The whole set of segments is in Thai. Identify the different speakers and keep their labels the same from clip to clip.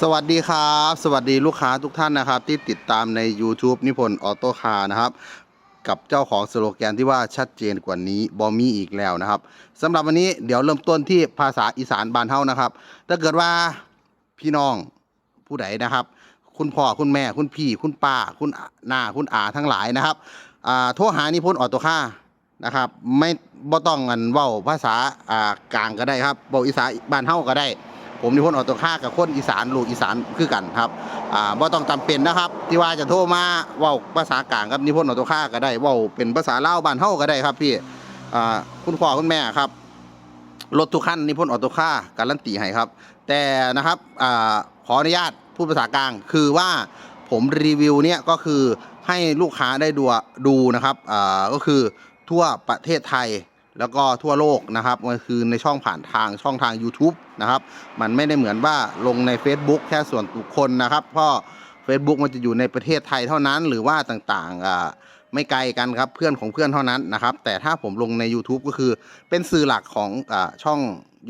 Speaker 1: สวัสดีครับ สวัสดีลูกค้าทุกท่านนะครับ ที่ติดตามใน YouTube นิพนธ์ออโต้คาร์นะครับ กับเจ้าของสโลแกนที่ว่าชัดเจนกว่านี้บอมีอีกแล้วนะครับสำหรับวันนี้เดี๋ยวเริ่มต้นที่ภาษาอีสานบานเฮานะครับ ถ้าเกิดว่าพี่น้องผู้ใดนะครับ คุณพ่อคุณแม่คุณพี่ คุณป้า คุณน้าคุณอาทั้งหลายนะครับอ่าโทรหานิพนธ์ออโต้คาร์นะครับ ไม่บ่ต้องกันเว้าภาษาอ่ากลางก็ได้ครับเว้าอีสานบานเฮาก็ได้ ผมนิพนธ์ออโต้คากับคนอีสานลูกอีสานคือกันครับอ่าบ่ต้องจำเป็นนะครับ ที่ว่าจะโทรมาเว้าภาษากลางกับนิพนธ์ออโต้คาก็ได้เว้าเป็นภาษาลาวบ้านเฮาก็ได้ครับพี่อ่าคุณพ่อคุณแม่ครับรถทุกคันนิพนธ์ออโต้คาการันตีให้ครับ แต่นะครับอ่าขออนุญาตพูดภาษากลาง คือว่าผมรีวิวเนี่ยก็คือให้ลูกค้าได้ดูดูนะครับอ่าก็คือทั่วประเทศไทย แล้วก็ทั่วโลกนะครับมันคือในช่องผ่านทางช่องทาง YouTube นะครับ มันไม่ได้เหมือนว่าลงใน Facebook แค่ส่วนบุคคลนะครับเพราะ Facebook มันจะอยู่ในประเทศไทยเท่านั้น หรือว่าต่างๆไม่ไกลกันครับเพื่อนของเพื่อนเท่านั้นนะครับ แต่ถ้าผมลงใน YouTube ก็คือเป็นสื่อหลักของอช่อง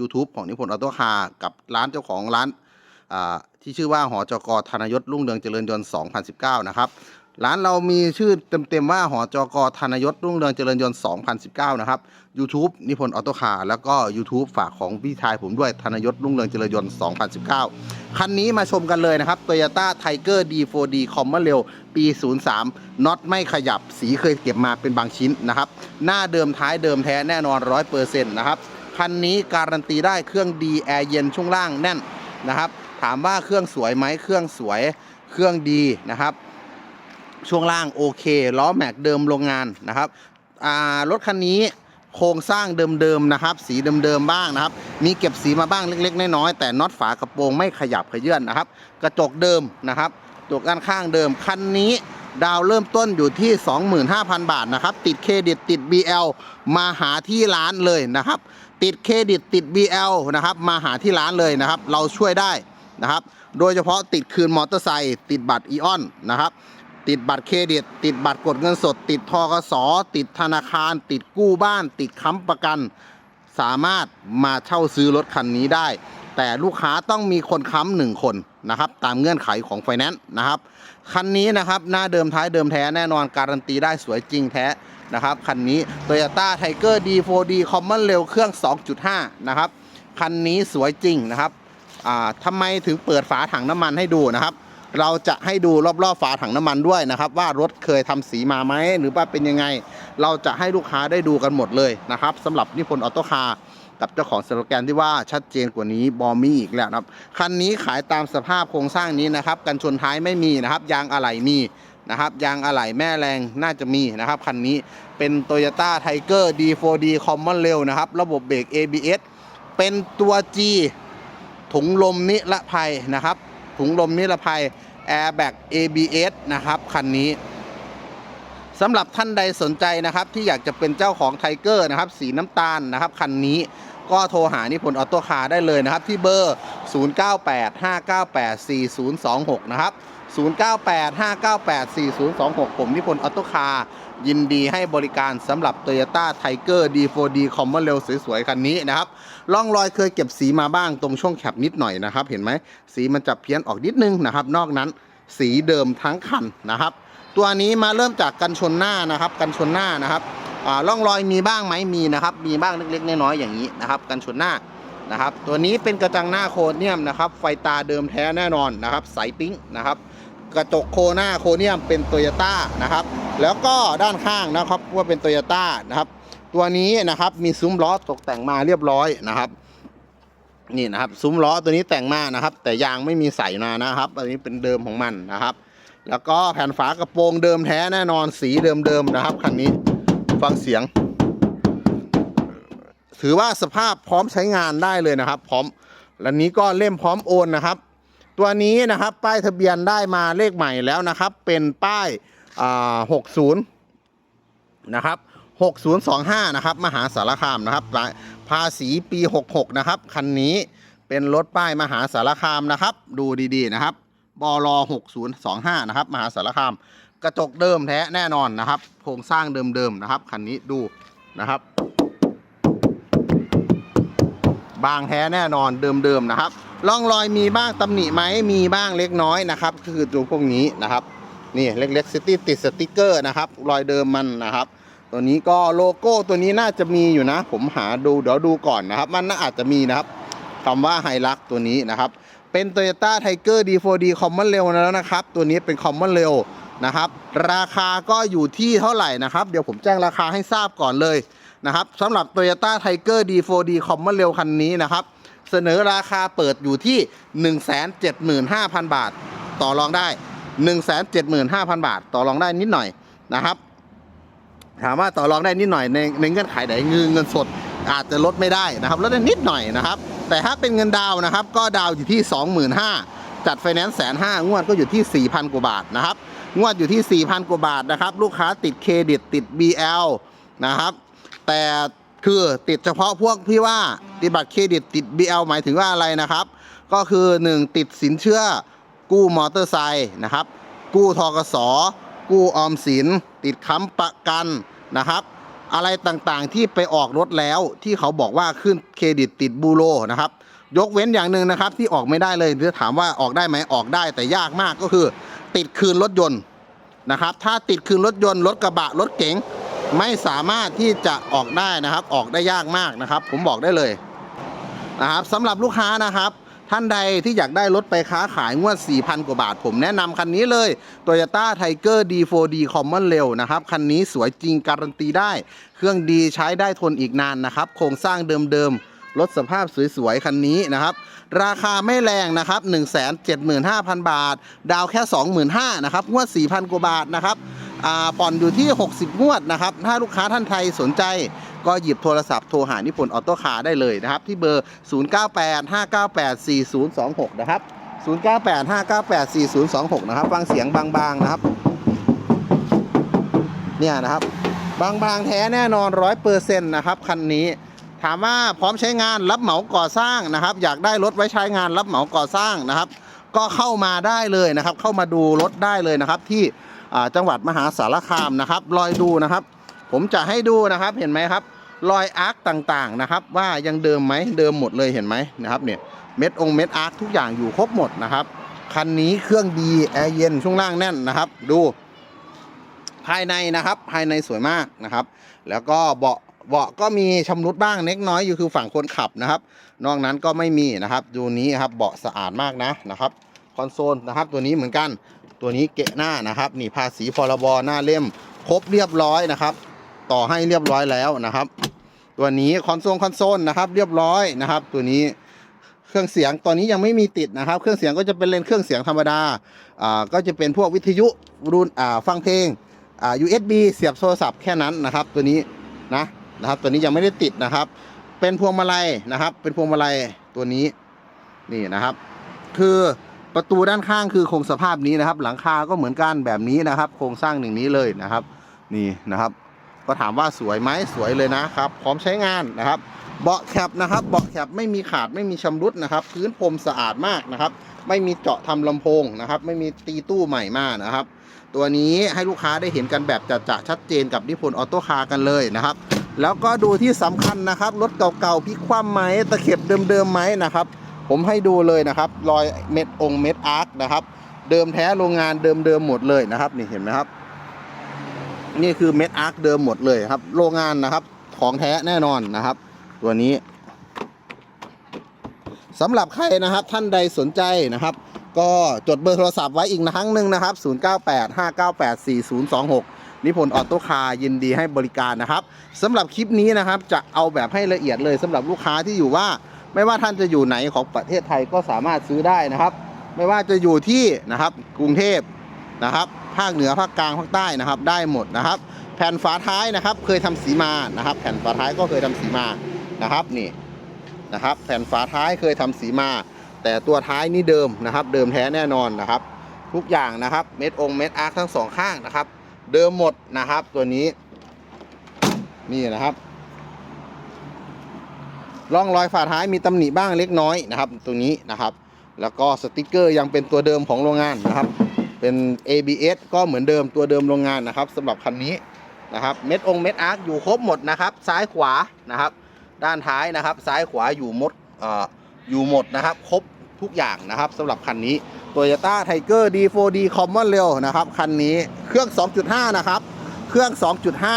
Speaker 1: YouTube ของนิพนธ์ออโต้คาร์กับร้านเจ้าของร้านที่ชื่อว่าหอจกธนยศรุ่งเรืองเจริญยนต์ 2019 นะครับ ร้านเรามีชื่อเต็มๆว่าหอจกธนยศรุ่งเรืองเจริญยนต์ 2019 นะครับ YouTube นิพนธ์ออโต้คาร์แล้วก็ YouTube ฝากของพี่ชายผมด้วยธนยศรุ่งเรืองเจริญยนต์ 2019 คันนี้มาชมกันเลยนะครับ Toyota Tiger D4D c o m m o n r a i l ปี 03น็อตไม่ขยับสีเคยเก็บมาเป็นบางชิ้นนะครับ หน้าเดิมท้ายเดิมแท้แน่นอน 100%นะครับ คันนี้การันตีได้เครื่องดีแอร์เย็นช่วงล่างแน่นนะครับ ถามว่าเครื่องสวยไหมเครื่องสวยเครื่องดีนะครับ ช่วงล่างโอเคล้อแม็กเดิมโรงงานนะครับรถคันนี้โครงสร้างเดิมๆนะครับ สีเดิมๆบ้างนะครับ มีเก็บสีมาบ้างเล็ก ๆ น้อยๆแต่น็อตฝากระโปรงไม่ขยับขยื่นนะครับ กระจกเดิมนะครับกระจกด้านข้างเดิมคันนี้ดาวเริ่มต้นอยู่ที่ 25,000 บาทนะครับ ติดเครดิตติด BL มาหาที่ร้านเลยนะครับ ติดเครดิตติด BL นะครับมาหาที่ร้านเลยนะครับ เราช่วยได้นะครับ โดยเฉพาะติดคืนมอเตอร์ไซค์ติดบัตรอีออนนะครับ ติดบัตรเครดิต ติดบัตรกดเงินสด ติดทกสติดธนาคาร ติดกู้บ้าน ติดค้ำประกัน สามารถมาเช่าซื้อรถคันนี้ได้ แต่ลูกค้าต้องมีคนค้ำหนึ่งคนนะครับ ตามเงื่อนไขของไฟแนนซ์นะครับ คันนี้นะครับ หน้าเดิมท้ายเดิมแท้แน่นอนการันตีได้สวยจริงแท้นะครับ คันนี้ Toyota Tiger D4D Common Rail เครื่อง 2.5 นะครับ คันนี้สวยจริงนะครับอ่าทำไมถึงเปิดฝาถังน้ำมันให้ดูนะครับ เราจะให้ดูรอบๆฝาถังน้ำมันด้วยนะครับ ว่ารถเคยทำสีมาไหมหรือว่าเป็นยังไง เราจะให้ลูกค้าได้ดูกันหมดเลยนะครับสำหรับนิพนธ์ออโต้คาร์กับเจ้าของสโลแกนที่ว่าชัดเจนกว่านี้บอมี่อีกแล้วนะครับคันนี้ขายตามสภาพโครงสร้างนี้นะครับกันชนท้ายไม่มีนะครับ ยางอะไหล่มีนะครับยางอะไหล่แม่แรงน่าจะมีนะครับคันนี้เป็น Toyota Tiger D4D Common Rail นะครับ ระบบเบรก ABS เป็นตัว G ถุงลมนิรภัยนะครับ ถุงลมนิรภัย Airbag ABS นะครับ คันนี้สำหรับท่านใดสนใจนะครับ ที่อยากจะเป็นเจ้าของไทเกอร์นะครับ สีน้ำตาลนะครับ คันนี้ก็โทรหานิพนธ์ออโต้คาร์ได้เลยนะครับ ที่เบอร์ 0985984026 นะครับ 0985984026 ผมนิพนธ์ออโต้คาร์ ยินดีให้บริการสำหรับ Toyota Tiger D4D Common Rail สวยๆ คันนี้นะครับร่องรอยเคยเก็บสีมาบ้างตรงช่วงแคปนิดหน่อยนะครับ เห็นไหมสีมันจะเพี้ยนออกนิดนึงนะครับ นอกนั้นสีเดิมทั้งคันนะครับ ตัวนี้มาเริ่มจากกันชนหน้านะครับ กันชนหน้านะครับอ่าร่องรอยมีบ้างไหมมีนะครับ มีบ้างเล็กๆน้อยๆอย่างนี้นะครับ กันชนหน้านะครับ ตัวนี้เป็นกระจังหน้าโครเนียมนะครับ ไฟตาเดิมแท้แน่นอนนะครับ ใสปิ๊งนะครับ กระจกโคหน้าโคเนียมเป็นโตโยต้านะครับ แล้วก็ด้านข้างนะครับว่าเป็นโตโยต้านะครับ ตัวนี้นะครับมีซุ้มล้อตกแต่งมาเรียบร้อยนะครับ นี่นะครับซุ้มล้อตัวนี้แต่งมานะครับ แต่ยางไม่มีใส่มานะครับ อันนี้เป็นเดิมของมันนะครับ แล้วก็แผ่นฝากระโปรงเดิมแท้แน่นอนสีเดิมๆนะครับคันนี้ฟังเสียง ถือว่าสภาพพร้อมใช้งานได้เลยนะครับ พร้อมและนี้ก็เล่มพร้อมโอนนะครับ ตัวนี้นะครับป้ายทะเบียนได้มาเลขใหม่แล้วนะครับ เป็นป้ายอ่า60นะครับ6025 นะครับ มหาสารคามนะครับภาษีปี 66 นะครับ คันนี้เป็นรถป้ายมหาสารคามนะครับ ดูดีๆนะครับบล6025 นะครับ มหาสารคาม กระจกเดิมแท้แน่นอนนะครับ โครงสร้างเดิมๆนะครับ คันนี้ดูนะครับ บางแท้แน่นอนเดิมๆนะครับร่องรอยมีบ้างตำหนิไหมมีบ้างเล็กน้อยนะครับ คือตัวพวกนี้นะครับ นี่เล็กๆซิตี้ติดสติกเกอร์นะครับ รอยเดิมมันนะครับ ตัวนี้ก็โลโก้ตัวนี้น่าจะมีอยู่นะ ผมหาดูเดี๋ยวดูก่อนนะครับ มันน่าอาจจะมีนะครับคำว่าไฮลักตัวนี้นะครับ เป็น Toyota Tiger D4D Common Rail แล้วนะครับ ตัวนี้เป็น Common Rail นะครับ ราคาก็อยู่ที่เท่าไหร่นะครับ เดี๋ยวผมแจ้งราคาให้ทราบก่อนเลย นะครับสำหรับ Toyota Tiger D4D Common Rail คันนี้นะครับ เสนอราคาเปิดอยู่ที่ 175,000 บาท ต่อรองได้ 175,000 บาท ต่อรองได้นิดหน่อยนะครับ ถามว่าต่อรองได้นิดหน่อยในในเงื่อนไขไหนเงินเงินสดอาจจะลดไม่ได้นะครับลดได้นิดหน่อยนะครับ แต่ถ้าเป็นเงินดาวนะครับ ก็ดาวอยู่ที่ 25,000 จัดไฟแนนซ์แสนห้างวดก็อยู่ที่ 4,000 กว่าบาทนะครับ งวดอยู่ที่ 4,000 กว่าบาทนะครับ ลูกค้าติดเครดิตติด BL นะครับ แต่คือติดเฉพาะพวกที่ว่าติดบัตรเครดิตติด BL หมายถึงว่าอะไรนะครับ ก็คือ 1 ติดสินเชื่อกู้มอเตอร์ไซค์นะครับ กู้ทกสกู้ออมสิน ติดค้ำประกันนะครับ อะไรต่างๆที่ไปออกรถแล้วที่เขาบอกว่าขึ้นเครดิตติดบูโรนะครับ ยกเว้นอย่างหนึ่งนะครับที่ออกไม่ได้เลยถ้าถามว่าออกได้ไหมออกได้แต่ยากมากก็คือ ติดคืนรถยนต์นะครับ ถ้าติดคืนรถยนต์รถกระบะรถเก๋ง ไม่สามารถที่จะออกได้นะครับ ออกได้ยากมากนะครับ ผมบอกได้เลยนะครับสำหรับลูกค้านะครับ ท่านใดที่อยากได้รถไปค้าขายงวด 4,000 กว่าบาท ผมแนะนำคันนี้เลย Toyota Tiger D4D Common Rail นะครับ คันนี้สวยจริงการันตีได้ เครื่องดีใช้ได้ทนอีกนานนะครับ โครงสร้างเดิมๆรถสภาพสวยๆ คันนี้นะครับราคาไม่แรงนะครับ 175,000 บาท ดาวแค่ 25,000นะครับงวด4,000 กว่าบาทนะครับ ผ่อนอยู่ที่ 60 งวดนะครับ ถ้าลูกค้าท่านไทยสนใจก็หยิบโทรศัพท์โทรหานิพนธ์ออโต้คาร์ได้เลยนะครับ ที่เบอร์ 0985984026 นะครับ 0985984026 นะครับ ฟังเสียงบางๆนะครับ เนี่ยนะครับ บางๆแท้แน่นอนร้อยเปอร์เซ็นต์นะครับ คันนี้ถามว่าพร้อมใช้งานรับเหมาก่อสร้างนะครับ อยากได้รถไว้ใช้งานรับเหมาก่อสร้างนะครับ ก็เข้ามาได้เลยนะครับ เข้ามาดูรถได้เลยนะครับที่ จังหวัดมหาสารคามนะครับรอยดูนะครับ ผมจะให้ดูนะครับเห็นไหมครับ รอยอาร์คต่างๆนะครับ ว่ายังเดิมไหมเดิมหมดเลยเห็นไหมนะครับเนี่ยเม็ดองเม็ดอาร์คทุกอย่างอยู่ครบหมดนะครับคันนี้เครื่องดีแอร์เย็นช่วงล่างแน่นนะครับ ดูภายในนะครับ ภายในสวยมากนะครับ แล้วก็เบาะเบาะก็มีชำรุดบ้างเล็กน้อยอยู่คือฝั่งคนขับนะครับ นอกนั้นก็ไม่มีนะครับ ดูนี้ครับเบาะสะอาดมากนะนะครับ คอนโซลนะครับ ตัวนี้เหมือนกัน ตัวนี้เกะหน้านะครับ นี่ภาษีพรบหน้าเล่ม ครบเรียบร้อยนะครับ ต่อให้เรียบร้อยแล้วนะครับ ตัวนี้คอนโซลคอนโซลนะครับ เรียบร้อยนะครับ ตัวนี้เครื่องเสียงตอนนี้ยังไม่มีติดนะครับ เครื่องเสียงก็จะเป็นเลนเครื่องเสียงธรรมดาอ่าก็จะเป็นพวกวิทยุรุ่นอ่าฟังเพลงอ่า USB เสียบโทรศัพท์แค่นั้นนะครับ ตัวนี้นะนะครับ ตัวนี้ยังไม่ได้ติดนะครับ เป็นพวงมาลัยนะครับ เป็นพวงมาลัยตัวนี้นี่นะครับ คือ ประตูด้านข้างคือโครงสภาพนี้นะครับ หลังคาก็เหมือนกันแบบนี้นะครับ โครงสร้างหนึ่งนี้เลยนะครับ นี่นะครับ ก็ถามว่าสวยไหมสวยเลยนะครับ พร้อมใช้งานนะครับ เบาะแคปนะครับ เบาะแคปไม่มีขาดไม่มีชำรุดนะครับ พื้นพรมสะอาดมากนะครับ ไม่มีเจาะทำลำโพงนะครับ ไม่มีตีตู้ใหม่มากนะครับ ตัวนี้ให้ลูกค้าได้เห็นกันแบบจะๆชัดเจนกับนิพนธ์ออโต้คาร์กันเลยนะครับแล้วก็ดูที่สำคัญนะครับ รถเก่าๆพลิกคว่ำไหมตะเข็บเดิมๆไหมนะครับ ผมให้ดูเลยนะครับ รอยเม็ดองเม็ดอาร์คนะครับ เดิมแท้โรงงานเดิมๆหมดเลยนะครับ นี่เห็นไหมครับ นี่คือเม็ดอาร์คเดิมหมดเลยครับ โรงงานนะครับ ของแท้แน่นอนนะครับ ตัวนี้สำหรับใครนะครับท่านใดสนใจนะครับ ก็จดเบอร์โทรศัพท์ไว้อีกครั้งหนึ่งนะครับ 0985984026 นิพนธ์ออโต้คาร์ยินดีให้บริการนะครับสำหรับคลิปนี้นะครับจะเอาแบบให้ละเอียดเลยสำหรับลูกค้าที่อยู่ว่า ไม่ว่าท่านจะอยู่ไหนของประเทศไทยก็สามารถซื้อได้นะครับ ไม่ว่าจะอยู่ที่นะครับกรุงเทพนะครับ ภาคเหนือภาคกลางภาคใต้นะครับ ได้หมดนะครับ แผ่นฝาท้ายนะครับ เคยทำสีมานะครับ แผ่นฝาท้ายก็เคยทำสีมานะครับนี่นะครับ แผ่นฝาท้ายเคยทำสีมา แต่ตัวท้ายนี่เดิมนะครับ เดิมแท้แน่นอนนะครับ ทุกอย่างนะครับเม็ดองเม็ดอาร์คทั้งสองข้างนะครับ เดิมหมดนะครับ ตัวนี้นี่นะครับ ร่องรอยฝาท้ายมีตำหนิบ้างเล็กน้อยนะครับตรงนี้นะครับ แล้วก็สติกเกอร์ยังเป็นตัวเดิมของโรงงานนะครับ เป็น ABS ก็เหมือนเดิมตัวเดิมโรงงานนะครับสำหรับคันนี้นะครับเม็ดองเม็ดอาร์คอยู่ครบหมดนะครับ ซ้ายขวานะครับ ด้านท้ายนะครับ ซ้ายขวาอยู่มดเอออยู่หมดนะครับ ครบทุกอย่างนะครับสำหรับคันนี้ Toyota Tiger D4D Common Rail นะครับคันนี้เครื่อง 2.5 นะครับ เครื่อง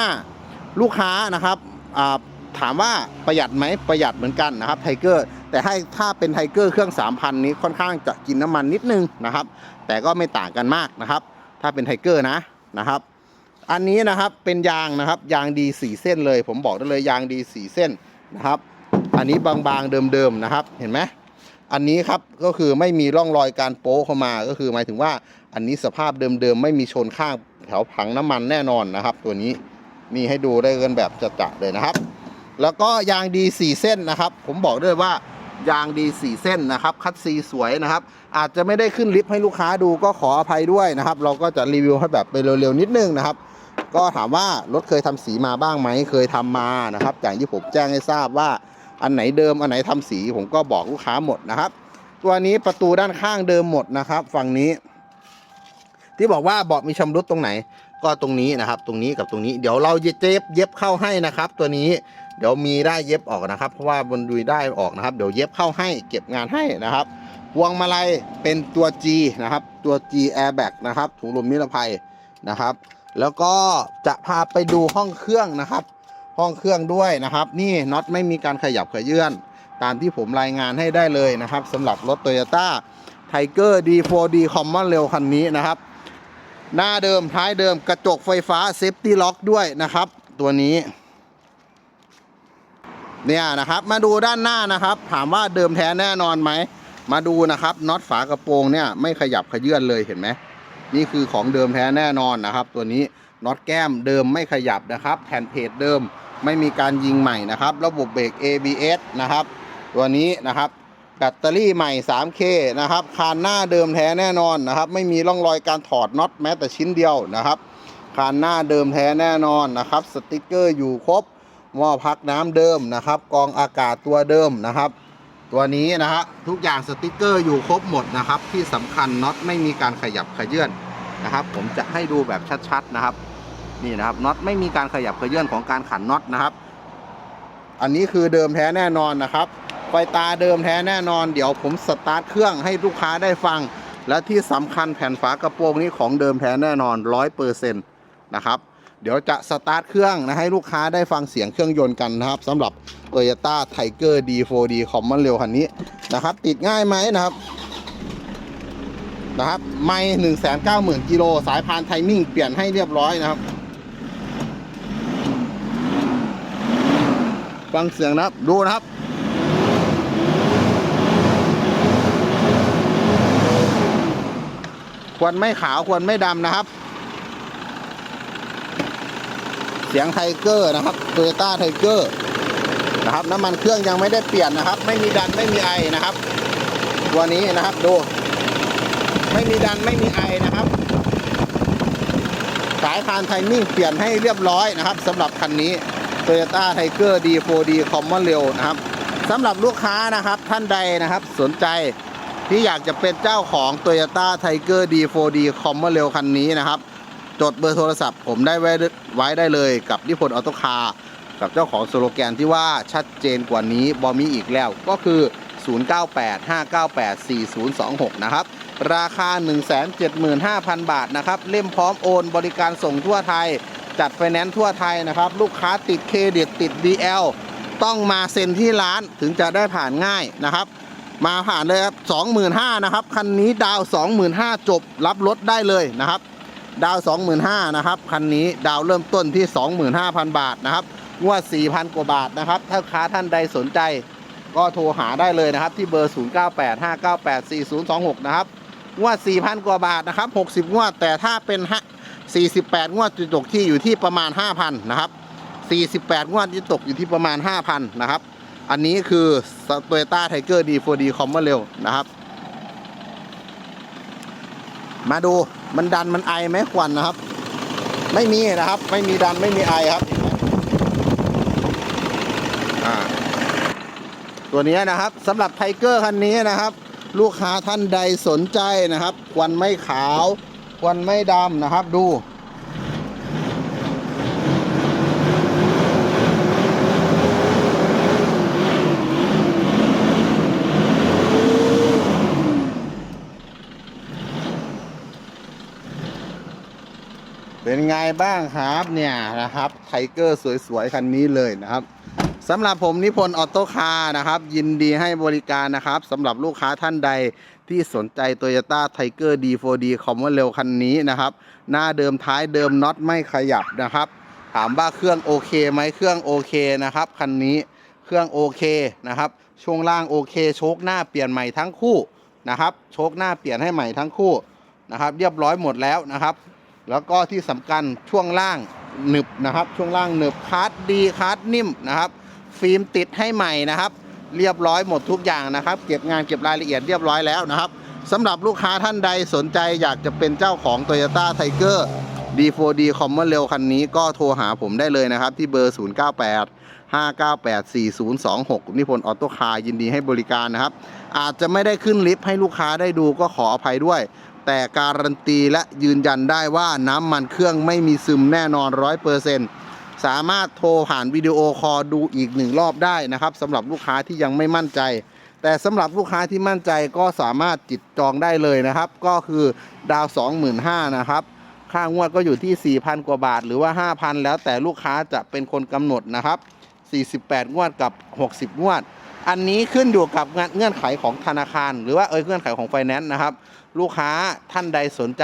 Speaker 1: 2.5 ลูกค้านะครับอ่า ถามว่าประหยัดไหมประหยัดเหมือนกันนะครับไทเกอร์แต่ให้ถ้าเป็นไทเกอร์เครื่อง 3,000 นี้ค่อนข้างจะกินน้ำมันนิดนึงนะครับ แต่ก็ไม่ต่างกันมากนะครับ ถ้าเป็นไทเกอร์นะนะครับ อันนี้นะครับเป็นยางนะครับยางดีสีเส้นเลย ผมบอกได้เลยยางดีสีเส้นนะครับ อันนี้บางๆเดิมๆนะครับ เห็นไหมอันนี้ครับก็คือไม่มีร่องรอยการโป๊เข้ามาก็คือหมายถึงว่าอันนี้สภาพเดิมๆไม่มีชนข้างแถวผังน้ำมันแน่นอนนะครับ ตัวนี้นี่ให้ดูได้กันแบบจะๆเลยนะครับ แล้วก็ยางดีสี่เส้นนะครับ ผมบอกด้วยว่ายางดีสี่เส้นนะครับ คัดซีสวยนะครับ อาจจะไม่ได้ขึ้นลิฟต์ให้ลูกค้าดูก็ขออภัยด้วยนะครับ เราก็จะรีวิวให้แบบไปเร็วๆนิดนึงนะครับ ก็ถามว่ารถเคยทำสีมาบ้างไหมเคยทำมานะครับอย่างที่ผมแจ้งให้ทราบว่าอันไหนเดิมอันไหนทำสีผมก็บอกลูกค้าหมดนะครับ ตัวนี้ประตูด้านข้างเดิมหมดนะครับ ฝั่งนี้ ที่บอกว่าเบาะมีชำรุดตรงไหน ก็ตรงนี้นะครับ ตรงนี้กับตรงนี้เดี๋ยวเราเย็บเย็บเข้าให้นะครับ ตัวนี้เดี๋ยวมีได้เย็บออกนะครับ เพราะว่าบนดุยได้ออกนะครับ เดี๋ยวเย็บเข้าให้เก็บงานให้นะครับพวงมาลัยเป็นตัว G นะครับ ตัว G airbag นะครับถุงลมนิรภัยนะครับ แล้วก็จะพาไปดูห้องเครื่องนะครับ ห้องเครื่องด้วยนะครับ นี่น็อตไม่มีการขยับขยื่นตามที่ผมรายงานให้ได้เลยนะครับสำหรับรถ Toyota Tiger D4D Common Rail คันนี้นะครับ หน้าเดิมท้ายเดิมกระจกไฟฟ้าเซฟตี้ล็อกด้วยนะครับ ตัวนี้ เนี่ยนะครับ มาดูด้านหน้านะครับ ถามว่าเดิมแท้แน่นอนไหม มาดูนะครับน็อตฝากระโปรงเนี่ยไม่ขยับขยื่นเลยเห็นไหมนี่คือของเดิมแท้แน่นอนนะครับ ตัวนี้น็อตแก้มเดิมไม่ขยับนะครับ แผ่นเพจเดิมไม่มีการยิงใหม่นะครับ ระบบเบรก ABS นะครับ ตัวนี้นะครับ แบตเตอรี่ใหม่ 3K นะครับ คานหน้าเดิมแท้แน่นอนนะครับ ไม่มีร่องรอยการถอดน็อตแม้แต่ชิ้นเดียวนะครับ คานหน้าเดิมแท้แน่นอนนะครับ สติกเกอร์อยู่ครบ หม้อพักน้ำเดิมนะครับ กองอากาศตัวเดิมนะครับ ตัวนี้นะฮะทุกอย่างสติกเกอร์อยู่ครบหมดนะครับ ที่สำคัญน็อตไม่มีการขยับขยื่นนะครับ ผมจะให้ดูแบบชัดๆนะครับ นี่นะครับน็อตไม่มีการขยับขยื่นของการขันน็อตนะครับ อันนี้คือเดิมแท้แน่นอนนะครับ ไฟตาเดิมแท้แน่นอน เดี๋ยวผมสตาร์ทเครื่องให้ลูกค้าได้ฟัง และที่สำคัญแผ่นฝากระโปรงนี้ของเดิมแท้แน่นอนร้อยเปอร์เซ็นต์นะครับเดี๋ยวจะสตาร์ทเครื่องนะให้ลูกค้าได้ฟังเสียงเครื่องยนต์กันนะครับสำหรับ Toyota Tiger D4D Common Rail คันนี้นะครับ ติดง่ายไหมนะครับนะครับไม่หนึ่งแสนเก้าหมื่นกิโลสายพานไทมิ่งเปลี่ยนให้เรียบร้อยนะครับ ฟังเสียงนะครับดูนะครับ ควรไม่ขาวควรไม่ดำนะครับ เสียงไทเกอร์นะครับโตโยต้าไทเกอร์นะครับน้ำมันเครื่องยังไม่ได้เปลี่ยนนะครับ ไม่มีดันไม่มีไอนะครับ ตัวนี้นะครับดู ไม่มีดันไม่มีไอนะครับ สายพานไทมิ่งเปลี่ยนให้เรียบร้อยนะครับสำหรับคันนี้ Toyota Tiger D4D Common Rail นะครับสำหรับลูกค้านะครับท่านใดนะครับ สนใจ ที่อยากจะเป็นเจ้าของ Toyota Tiger D4D Common Rail คันนี้นะครับ จดเบอร์โทรศัพท์ผมได้ไว้ไว้ได้เลยกับนิพนธ์ออโตคาร์กับเจ้าของสโลแกนที่ว่าชัดเจนกว่านี้บอมีอีกแล้วก็คือ 0985984026 นะครับ ราคา 175,000 บาทนะครับ เล่มพร้อมโอนบริการส่งทั่วไทย จัดไฟแนนซ์ทั่วไทยนะครับ ลูกค้าติดเครดิตติด DL ต้องมาเซ็นที่ร้านถึงจะได้ผ่านง่ายนะครับ มาผ่านเลยครับ25,000นะครับ คันนี้ดาว25,000จบรับรถได้เลยนะครับ ดาว25,000นะครับ คันนี้ดาวเริ่มต้นที่25,000บาทนะครับงวด4,000กว่าบาทนะครับ ถ้าค้าท่านใดสนใจ ก็โทรหาได้เลยนะครับ ที่เบอร์0985984026นะครับงวด4,000กว่าบาทนะครับ60งวด แต่ถ้าเป็นฮะ48งวดจะตกที่อยู่ที่ประมาณ5,000นะครับ48งวดจะตกอยู่ที่ประมาณ5,000นะครับ อันนี้คือ Toyota Tiger D4D Common Rail นะครับ มาดูมันดันมันไอไหมควันนะครับ ไม่มีนะครับ ไม่มีดันไม่มีไอครับตัวนี้นะครับสำหรับไทเกอร์คันนี้นะครับ ลูกค้าท่านใดสนใจนะครับควันไม่ขาวควันไม่ดำนะครับ ดู เป็นไงบ้างครับเนี่ยนะครับไทเกอร์สวยๆคันนี้เลยนะครับสำหรับผมนิพนธ์ออโต้คาร์นะครับ ยินดีให้บริการนะครับสำหรับลูกค้าท่านใดที่สนใจ Toyota Tiger D4D คอมว่าเร็วคันนี้นะครับ หน้าเดิมท้ายเดิมน็อตไม่ขยับนะครับ ถามว่าเครื่องโอเคไหมเครื่องโอเคนะครับคันนี้เครื่องโอเคนะครับ ช่วงล่างโอเค โชคหน้าเปลี่ยนใหม่ทั้งคู่นะครับ โชคหน้าเปลี่ยนให้ใหม่ทั้งคู่นะครับ เรียบร้อยหมดแล้วนะครับ แล้วก็ที่สำคัญช่วงล่างหนึบนะครับ ช่วงล่างหนึบคาร์ดดีคาร์ดนิ่มนะครับ ฟิล์มติดให้ใหม่นะครับ เรียบร้อยหมดทุกอย่างนะครับ เก็บงานเก็บรายละเอียดเรียบร้อยแล้วนะครับสำหรับลูกค้าท่านใดสนใจอยากจะเป็นเจ้าของ Toyota Tiger D4D คอมเมอร์เร็วคันนี้ก็โทรหาผมได้เลยนะครับ ที่เบอร์ 098 598 4026 นิพนธ์ออโต้คาร์ยินดีให้บริการนะครับ อาจจะไม่ได้ขึ้นลิฟต์ให้ลูกค้าได้ดูก็ขออภัยด้วย แต่การันตีและยืนยันได้ว่าน้ำมันเครื่องไม่มีซึมแน่นอน100%สามารถโทรผ่านวิดีโอคอลดูอีกหนึ่งรอบได้นะครับสำหรับลูกค้าที่ยังไม่มั่นใจ แต่สำหรับลูกค้าที่มั่นใจก็สามารถจิตจองได้เลยนะครับ ก็คือดาว 25,000นะครับ ค่างวดก็อยู่ที่ 4,000 กว่าบาทหรือว่า 5,000 แล้วแต่ลูกค้าจะเป็นคนกำหนดนะครับ 48 งวดกับ 60 งวด อันนี้ขึ้นอยู่กับเงื่อนไขของธนาคาร หรือว่าเอยเงื่อนไขของไฟแนนซ์นะครับ ลูกค้าท่านใดสนใจ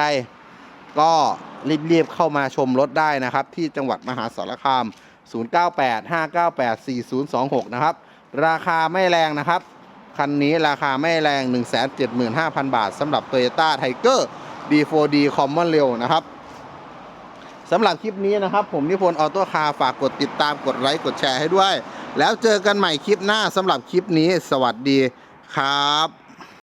Speaker 1: ก็รีบๆเข้ามาชมรถได้นะครับ ที่จังหวัดมหาสารคาม 0985984026 นะครับ ราคาไม่แรงนะครับ คันนี้ราคาไม่แรง 175,000 บาทสำหรับ Toyota Tiger D4D Common Rail นะครับสำหรับคลิปนี้นะครับ ผมนิพนธ์ออโต้คาร์ฝากกดติดตามกดไลค์กดแชร์ให้ด้วย แล้วเจอกันใหม่คลิปหน้าสำหรับคลิปนี้ สวัสดีครับ